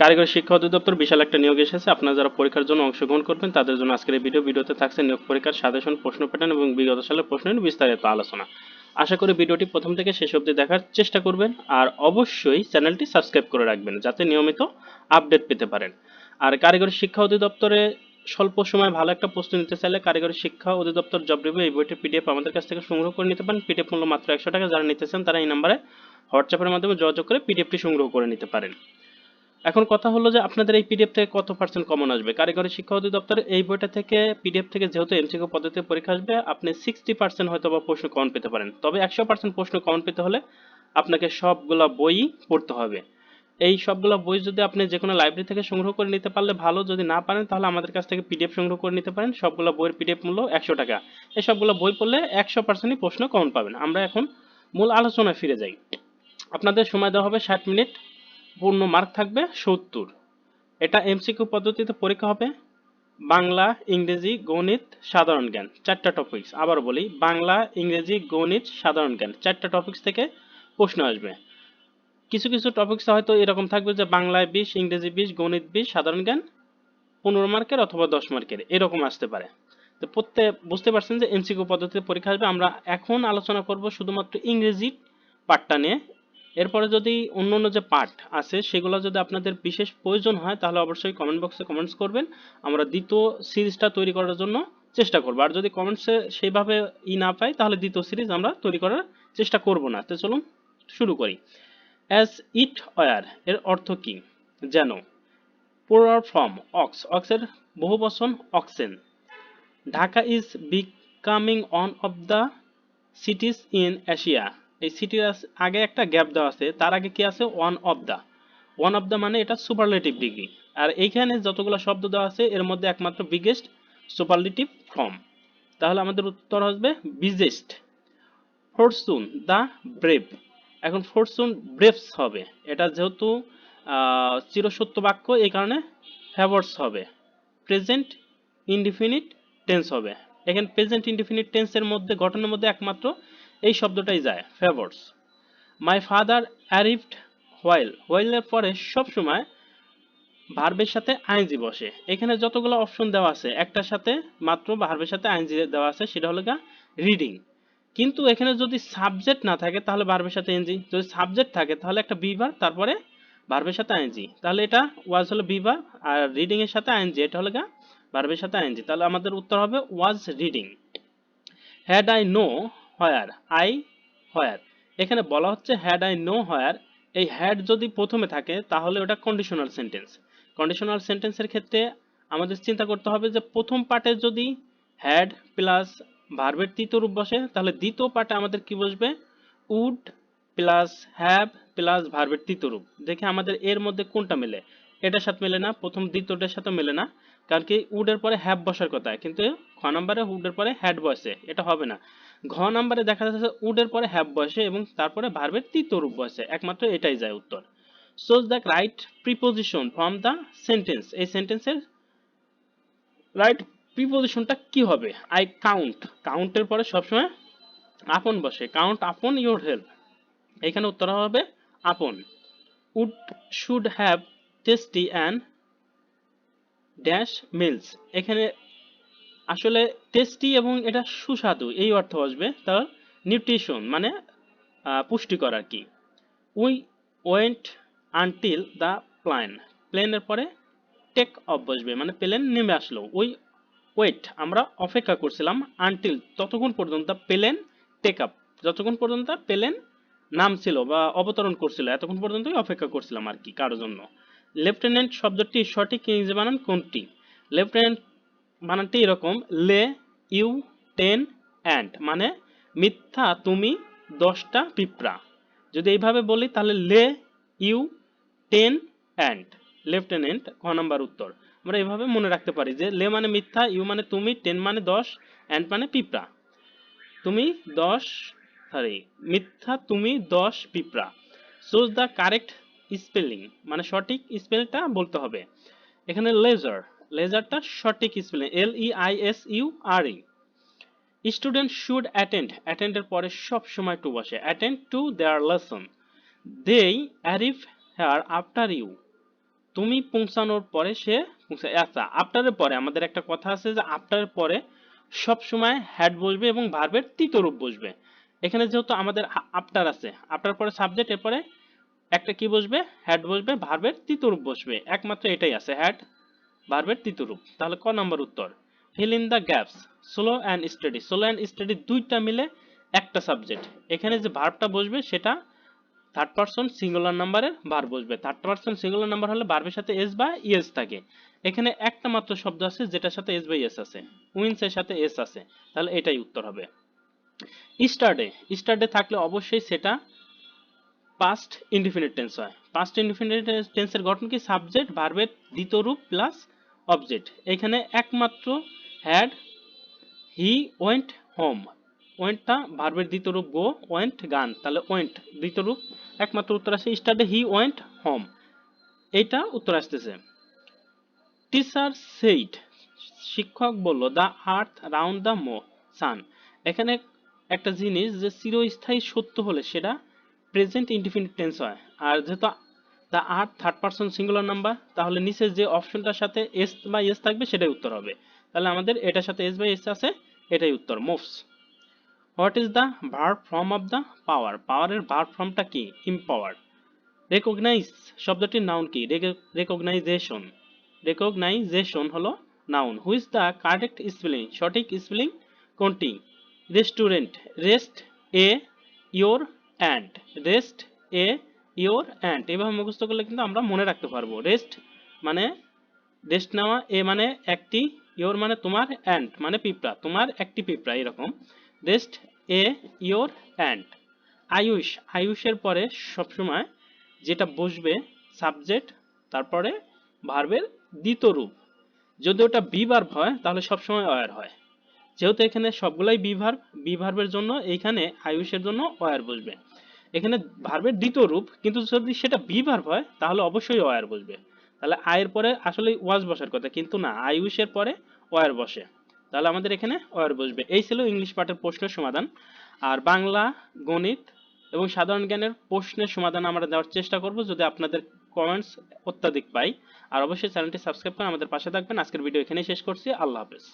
কারিগরি শিক্ষা অধিদপ্তর বিশাল একটা নিয়োগ এসেছে। আপনারা যারা পরীক্ষার জন্য অংশগ্রহণ করবেন, তাদের জন্য আজকের এই ভিডিও, ভিডিওতে থাকছে নিয়োগ পরীক্ষার সাজেশন, প্রশ্ন প্যাটার্ন এবং বিগত সালের প্রশ্ন বিস্তারিত আলোচনা। আশা করি ভিডিওটি প্রথম থেকে শেষ অবধি দেখার চেষ্টা করবেন আর অবশ্যই চ্যানেলটি সাবস্ক্রাইব করে রাখবেন যাতে নিয়মিত আপডেট পেতে পারেন। আর কারিগরি শিক্ষা অধিদপ্তরে স্বল্প সময় ভালো একটা প্রস্তুতি নিতে চাইলে কারিগরি শিক্ষা অধিদপ্তর জব রিভিউ এই বইটির পিডিএফ আমাদের কাছ থেকে সংগ্রহ করে নিতে পারেন। পিডিএফ মূল্য মাত্র একশো টাকা। যারা নিতে চান, তারা এই নাম্বারে হোয়াটসঅ্যাপের মাধ্যমে যোগাযোগ করে পিডিএফটি সংগ্রহ করে নিতে পারেন। এখন কথা হলো যে আপনাদের এই পিডিএফ থেকে কত পার্সেন্ট কমন আসবে? কারিগরি শিক্ষা অধিদপ্তর এই বইটা থেকে পিডিএফ থেকে যেহেতু এমসিকিউ পদ্ধতিতে পরীক্ষা আসবে, আপনি সিক্সটি পার্সেন্ট হয়তো বা প্রশ্ন কমন পেতে পারেন। তবে একশো পার্সেন্ট প্রশ্ন কমন পেতে হলে আপনাকে সবগুলা বই পড়তে হবে। এই সবগুলো বই যদি আপনি যে কোনো লাইব্রেরি থেকে সংগ্রহ করে নিতে পারলে ভালো, যদি না পারেন তাহলে আমাদের কাছ থেকে পিডিএফ সংগ্রহ করে নিতে পারেন। সবগুলো বইয়ের পিডিএফ মূল্য একশো টাকা। এই সবগুলো বই পড়লে একশো পার্সেন্টই প্রশ্ন কমন পাবেন। আমরা এখন মূল আলোচনায় ফিরে যাই। আপনাদের সময় দেওয়া হবে ষাট মিনিট। পূর্ণ মার্ক থাকবে সত্তর। এটা এমসিকিউ পদ্ধতিতে পরীক্ষা হবে। বাংলা, ইংরেজি, গণিত, সাধারণ জ্ঞান, চারটা টপিকস আবার বলি, বাংলা, ইংরেজি, গণিত, সাধারণ জ্ঞান, চারটা টপিকস থেকে প্রশ্ন আসবে। কিছু কিছু টপিকস হয়তো এরকম থাকবে যে বাংলায় বিশ, ইংরেজি বিশ, গণিত বিশ, সাধারণ জ্ঞান, পনেরো মার্কের অথবা দশ মার্কের এরকম আসতে পারে। তো প্রত্যেক বুঝতে পারছেন যে এমসিকিউ পদ্ধতিতে পরীক্ষা আসবে। আমরা এখন আলোচনা করব শুধুমাত্র ইংরেজি পার্টটা নিয়ে। এরপরে যদি অন্য অন্য যে পার্ট আছে, সেগুলো যদি আপনাদের বিশেষ প্রয়োজন হয়, তাহলে অবশ্যই কমেন্ট বক্সে কমেন্টস করবেন। আমরা দ্বিতীয় সিরিজটা তৈরি করার জন্য চেষ্টা করব। আর যদি কমেন্টসে সেইভাবে ই না পাই, তাহলে দ্বিতীয় সিরিজ আমরা তৈরি করার চেষ্টা করব না। তো চলুন শুরু করি। অ্যাজ ইট ওয়ার এর অর্থ কি? যেন পোরার ফ্রম অক্স অক্সের বহু বচন oxen Dhaka is becoming one of the cities in Asia এই সিটির আগে একটা গ্যাপ দেওয়া আছে, তার আগে কি আছে? One of the one of the মানে এটা সুপারলেটিভ ডিগ্রি আর এইখানে যতগুলো শব্দ দেওয়া আছে, এর মধ্যে একমাত্র বিগেস্ট সুপারলেটিভ ফর্ম তাহলে আমাদের উত্তর আসবে বিজেস্ট ফোরসুন দ্য ব্রেভ এখন ফোরসুন ব্রেভস হবে। এটা যেহেতু চিরসত্য বাক্য, এই কারণে ফেভার্স হবে। প্রেজেন্ট ইনডিফিনিট টেন্স হবে। এখানে প্রেজেন্ট ইনডিফিনিট টেন্সের মধ্যে ঘটনার মধ্যে একমাত্র এই শব্দটাই যায় favours my father arrived while হোয়াইলের পরে সবসময় ভার্বের সাথে আইনজি বসে। এখানে যতগুলো অপশন দেওয়া আছে, একটার সাথে মাত্র ভার্বের সাথে আইনজি দেওয়া আছে, সেটা হলো গা রিডিং কিন্তু এখানে যদি সাবজেক্ট না থাকে, তাহলে ভার্বের সাথে এনজি যদি সাবজেক্ট থাকে, তাহলে একটা বিভার তারপরে ভার্বের সাথে আইনজি তাহলে এটা ওয়াজ হলো বিভার আর রিডিং এর সাথে আইনজি এটা হলো গা ভার্বের সাথে আইনজি তাহলে আমাদের উত্তর হবে was reading had I know where I where এখানে বলা হচ্ছে হ্যাড আই নো হোয়ার এই হ্যাড যদি প্রথমে থাকে, তাহলে ওটা কন্ডিশনাল সেন্টেন্স কন্ডিশনাল সেন্টেন্সের ক্ষেত্রে আমাদের চিন্তা করতে হবে যে, প্রথম পার্টে যদি হ্যাড প্লাস ভার্বের তৃতীয় রূপ বসে, তাহলে দ্বিতীয় পার্টে আমাদের কি বসবে? উড প্লাস হ্যাভ প্লাস ভার্বের তৃতীয় রূপ। দেখে আমাদের এর মধ্যে কোনটা মেলে? এটার সাথে মেলে না, প্রথম দ্বিতীয়টার সাথে মেলে না, কারণ কি উডের পরে হ্যাভ বসার কথা। কিন্তু খ নম্বরে উডের পরে হ্যাড বসে, এটা হবে না। ঘ নম্বরে দেখা যাচ্ছে উডের পরে হ্যাভ বসে এবং তারপরে ভার্বের তৃতীয় রূপ বসে। একমাত্র এটাই যায় উত্তর। Choose the right preposition from the sentence এই সেন্টেন্সের রাইট প্রিপোজিশনটা কি হবে? আই কাউন্ট কাউন্টের পরে সবসময় আপন বসে। কাউন্ট আপন ইউর হেল্প এখানে উত্তর হবে upon. Would should have tasty and dash meals এখানে আসলে টেস্টি এবং এটা সুস্বাদু, এই অর্থ আসবে তার নিউট্রিশন মানে পুষ্টিকর আর কি we went until the plane প্লেনের পরে টেক অফ বসবে মানে প্লেন নেমে আসলো। উই ওয়েট আমরা অপেক্ষা করছিলাম আনটিল ততক্ষণ পর্যন্ত প্লেন টেক আপ যতক্ষণ পর্যন্ত প্লেন নামছিল বা অবতরণ করছিল, এতক্ষণ পর্যন্তই অপেক্ষা করছিলাম আর কি কারোর জন্য। লেফটেন্যান্ট শব্দটি সঠিক ইংরেজি বানান কোনটি? লেফটেন্যান্ট বানানটি এরকম, লে, ইউ, টেন, অ্যান্ড মানে মিথ্যা, তুমি, দশটা পিঁপড়া। যদি এইভাবে বলি, তাহলে লে, ইউ, টেন, অ্যান্ড লেফটেন্যান্ট খ নাম্বার উত্তর। আমরা এভাবে মনে রাখতে পারি যে, লে মানে মিথ্যা, ইউ মানে তুমি, টেন মানে দশ, অ্যান্ড মানে পিঁপড়া। তুমি, দশ সরি মিথ্যা, তুমি, দশ পিঁপড়া। সোজ দ্য কারেক্ট স্পেলিং মানে সঠিক স্পেলটা বলতে হবে। এখানে লেজার লেজারটা সঠিক spelling L E I S U R E student should attend অ্যাটেন্ডের পরে সব সময় টু বসে। অ্যাটেন্ড টু দেয়ার লেসন দেই অ্যারিভ হেয়ার আফটার ইউ তুমি পৌঁছানোর পরে সে আচ্ছা আফটারের পরে, আমাদের একটা কথা আছে যে আফটারের পরে সব সময় হ্যাড বসবে এবং ভার্বের তৃতীয় বসবে। এখানে যেহেতু আমাদের আফটার আছে আফটার পরে সাবজেক্ট এরপরে একটা কি বসবে? হ্যাড বসবে ভার্বের তৃতীয় বসবে। একমাত্র এটাই আছে হ্যাড ভার্বের তৃতীয় রূপ। তাহলে ক নম্বর উত্তর? Fill in the gaps slow and study slow and study দুইটা মিলে একটা সাবজেক্ট এখানে যে ভার্বটা বসবে, সেটা থার্ড পারসন সিঙ্গুলার নাম্বারের ভার্ব বসবে। থার্ড পারসন সিঙ্গুলার নাম্বার হলে ভার্বের সাথে এস বা ইএস থাকে। এখানে একটা মাত্র শব্দ আছে, যেটার সাথে এস বা ইএস আছে। উইন্স এর সাথে এস আছে। তাহলে এটাই উত্তর হবে। স্টারডে স্টারডে থাকলে অবশ্যই সেটা পাস্ট ইনডিফিনিট টেন্স হয়। পাস্ট ইনডিফিনিট টেন্সের গঠন কি? সাবজেক্ট ভার্বের দ্বিতীয় রূপ প্লাস অবজেক্ট এখানে একমাত্র হ্যাড হি ওয়েন্ট হোম ওয়েন্টটা ভার্বের দ্বিতীয় রূপ গো ওয়েন্ট গান। তাহলে ওয়েন্ট দ্বিতীয় রূপ একমাত্র উত্তর আসে স্টার্টে হি ওয়েন্ট হোম এইটা উত্তর আসতেছে। টিচার সেইড শিক্ষক বলল দ্য আর্থ রাউন্ড দ্য মো সান এখানে একটা জিনিস যে চিরস্থায়ী সত্য হলে সেটা প্রেজেন্ট ইনডিফিনিট টেন্স হয়। আর যেহেতু the earth third person singular number তাহলে নিচে যে অপশনটার সাথে এস বা এস থাকবে, সেটাই উত্তর হবে। তাহলে আমাদের এটার সাথে এস বা এস আছে, এটাই উত্তর moves what is the verb form of the power পাওয়ারের ভার্ব ফর্মটা কি? ইম্পাওয়ার রেকগনাইজ শব্দটির নাউন কি? রেকগনাইজেশন রেকগনাইজেশন হলো noun which is the correct spelling সঠিক স্পেলিং কোনটি? Restaurant rest a your and rest a your and এভাবে মুখস্থ করলে কিন্তু আমরা মনে রাখতে পারব। রেস্ট মানে রেস্ট নেওয়া, এ মানে একটি ইয়োর মানে তোমার অ্যান্ড মানে পিঁপড়া, তোমার একটি পিঁপড়া এরকম। Rest a your ant Ayush, আয়ুষের পরে সবসময় যেটা বসবে সাবজেক্ট তারপরে ভার্বের দ্বিতীয় রূপ। যদি ওটা বি ভার্ব হয়, তাহলে সবসময় অয়ার হয়। যেহেতু এখানে সবগুলাই বি ভার্ব বি ভার্বের জন্য এইখানে আয়ুষের জন্য অয়ার বসবে। এখানে ভার্বের দ্বিতীয় রূপ, কিন্তু যদি সেটা বি ভার্ব হয়, তাহলে অবশ্যই অয়ার বসবে। তাহলে আয়ের পরে আসলে ওয়াজ বসার কথা, কিন্তু না আয়ুষের পরে অয়ার বসে। তাহলে আমাদের এখানে অয়ার বসবে। এই ছিল ইংলিশ পাঠের প্রশ্নের সমাধান। আর বাংলা, গণিত এবং সাধারণ জ্ঞানের প্রশ্নের সমাধান আমরা দেওয়ার চেষ্টা করব, যদি আপনাদের কমেন্টস অত্যাধিক পাই। আর অবশ্যই চ্যানেলটি সাবস্ক্রাইব করে আমাদের পাশে থাকবেন। আজকের ভিডিও এখানেই শেষ করছি। আল্লাহ হাফেজ।